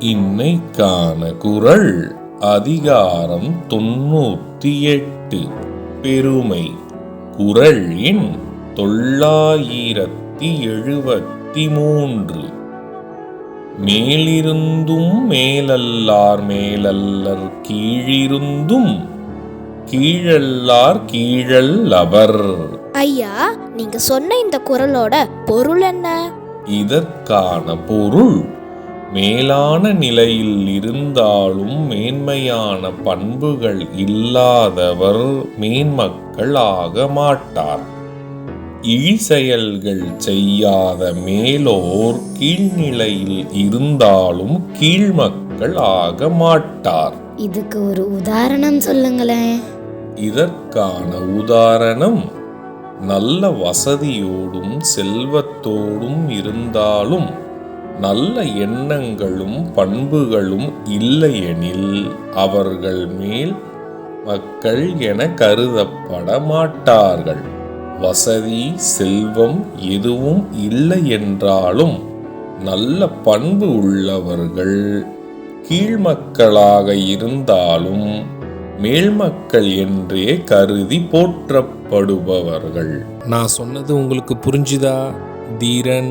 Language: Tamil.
இன்னைக்கான குரல் அதிகாரம் தொண்ணூத்தி எட்டு பெருமை. குரல் எண் தொள்ளாயிரத்தி எழுபத்தி மூன்று மேலிருந்தும் மேலல்லார் மேலல்லர் கீழிருந்தும் கீழல்லார் கீழல் அவர் ஐயா நீங்க சொன்ன இந்த குரலோட பொருள் என்ன? இதற்கான பொருள் மேலான நிலையில் இருந்தாலும் மேன்மையான பண்புகள் இல்லாதவர் மேன்மக்கள் ஆக மாட்டார். இழிசெயல்கள் செய்யாத மேலோர் கீழ்நிலையில் இருந்தாலும் கீழ்மக்கள் ஆக மாட்டார். இதுக்கு ஒரு உதாரணம் சொல்லுங்களேன் இதற்கான உதாரணம் நல்ல வசதியோடும் செல்வத்தோடும் இருந்தாலும் நல்ல எண்ணங்களும் பண்புகளும் இல்லையெனில் அவர்கள் மேல் மக்கள் என கருதப்பட மாட்டார்கள். வசதி செல்வம் எதுவும் இல்லை என்றாலும் நல்ல பண்பு உள்ளவர்கள் கீழ்மக்களாக இருந்தாலும் மேல்மக்கள் என்றே கருதி போற்றப்படுபவர்கள். நான் சொன்னது உங்களுக்கு புரிஞ்சுதா? தீரன்